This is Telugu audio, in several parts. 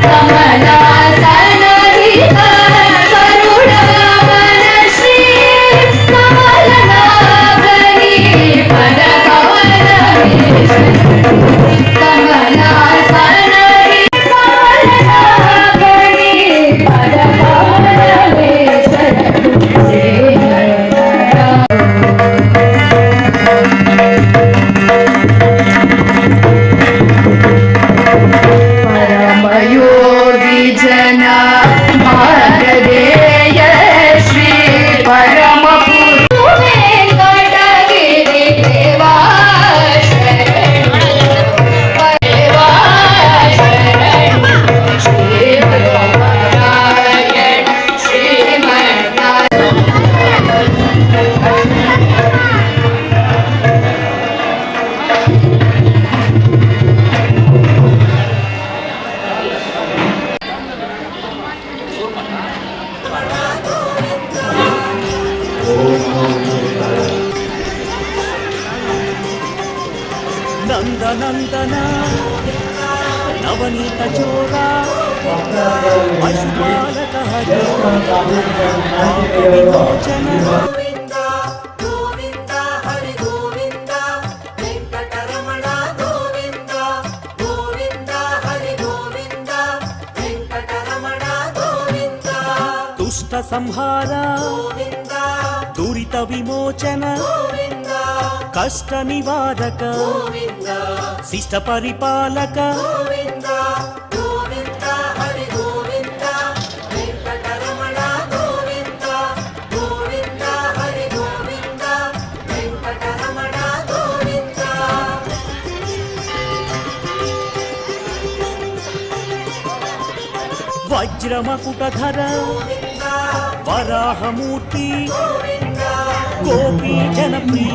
Come on, come on. నందనందన. నవనీత చోర పశుపాలక విమోచన దుష్ట సంహార. దురిత విమోచన. కష్ట నివారక శిష్ట పరిపాలక వజ్రమకుటధర వరాహమూర్తి గోపీ జనప్రియ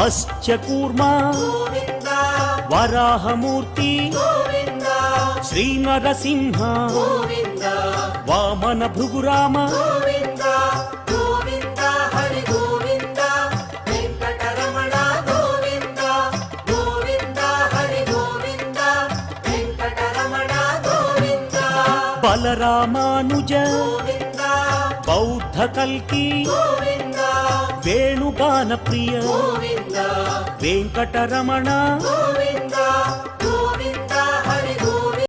మత్స్యకూర్మ వరాహమూర్తి. శ్రీ నరసింహ వామన భృగురామ. బలరామానుజ బౌద్ధ కల్కి వేణుగాన ప్రియ వెంకటరమణ